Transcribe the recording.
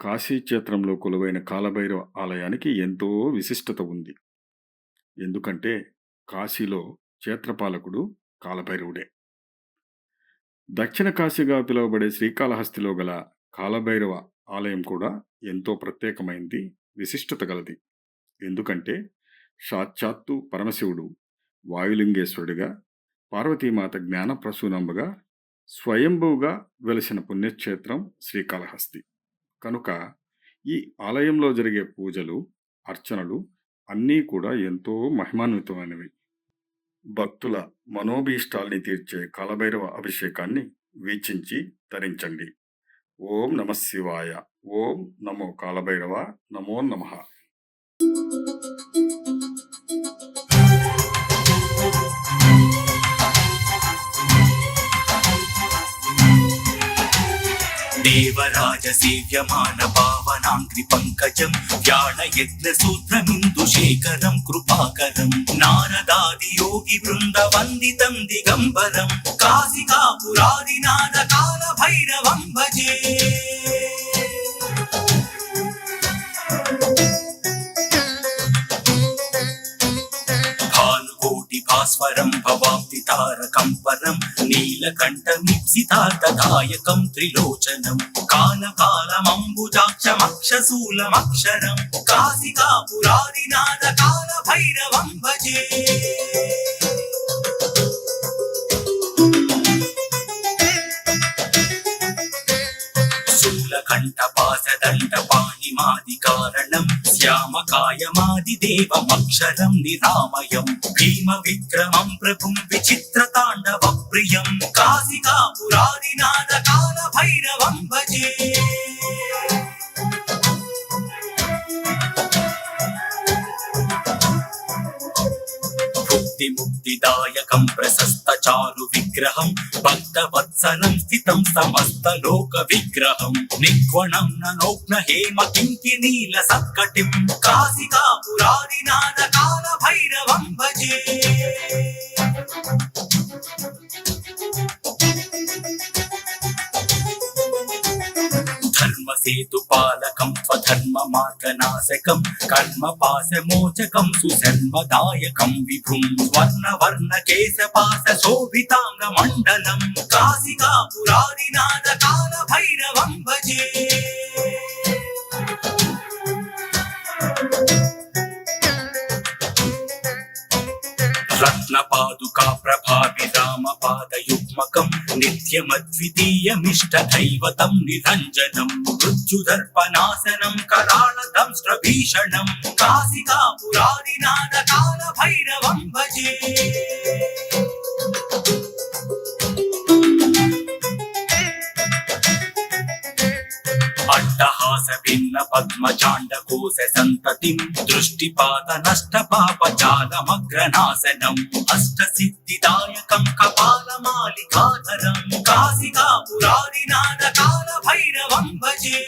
కాశీ క్షేత్రంలో కొలువైన కాలభైరవ ఆలయానికి ఎంతో విశిష్టత ఉంది. ఎందుకంటే కాశీలో క్షేత్రపాలకుడు కాలభైరవుడే. దక్షిణ కాశీగా పిలువబడే శ్రీకాళహస్తిలో గల కాలభైరవ ఆలయం కూడా ఎంతో ప్రత్యేకమైంది, విశిష్టత గలది. ఎందుకంటే సాక్షాత్తు పరమశివుడు వాయులింగేశ్వరుడిగా, పార్వతీమాత జ్ఞానప్రసూనంబగా స్వయంభువుగా వెలసిన పుణ్యక్షేత్రం శ్రీకాళహస్తి. కనుక ఈ ఆలయంలో జరిగే పూజలు, అర్చనలు అన్నీ కూడా ఎంతో మహిమాన్వితమైనవి. భక్తుల మనోభీష్టాల్ని తీర్చే కాలభైరవ అభిషేకాన్ని వీక్షించి తరించండి. ఓం నమఃశివాయ ఓం నమో కాలభైరవ నమో నమః దేవరాజ సేవ్యమాన భావనాంగ్రి పంకజం వ్యాళ యజ్ఞ సూత్రమిందు శేఖరం కృపాకరం. నారదాది యోగి బృంద వందితం దిగంబరం కాశికా పురాదినాద కాల భైరవం భజే. భవాప్తి తారకం పరం నీలకంఠమిప్సితార్థదాయకం త్రిలోచనం కాలకాలమంబుజాక్షమక్షశూలమక్షరం కాశికాపురాదినాథ కాల భైరవం భజే శూలకంఠపాసదండ పాణిమాది శ్యామకాయమాది దేవమక్షరం నిరామయం. భీమ విక్రమం ప్రభుం విచిత్ర తాండవ ప్రియం. కాశికాపురాది నాదకా భుక్తి ముక్తిదాయకం ప్రశస్త చారు విగ్రహం భక్త వత్సలం స్థితం సమస్త లోక విగ్రహం. నిగ్వణం ననోగ్న హేమ కింకి నీల సత్కటిం కాశికాపురాది పురాదినాద కాల భైరవం భజే. ధర్మ సేతు పాలకం స్వధర్మ మార్గనాశకం కర్మ పాశమోచకం సుశర్మదాయకం విభుం స్వర్ణ వర్ణ కేశ పాశ శోభితాంగ మండలం కాశికా పురాదినాద కాల భైరవం భజే. రత్న పాదుకా ప్రభావి రామ పాదయుగ్మకం నిత్యమద్వితీయమిష్ట దైవతం నిరంజనం మృత్యుదర్పనాశనం కరాళతం దంష్ట్ర భీషణం కాశికా పురాదినాద కాల భైరవం భజే అట్టహాస భిన్న పద్మచాండ కోశ సంతతిం. దృష్టిపాత నష్ట పాప జాలమగ్రనాశనం అష్ట సిద్ధిదాయకం కపాల మాలికాధరం. కాశికా పురాదినాద కాల భైరవం భజే.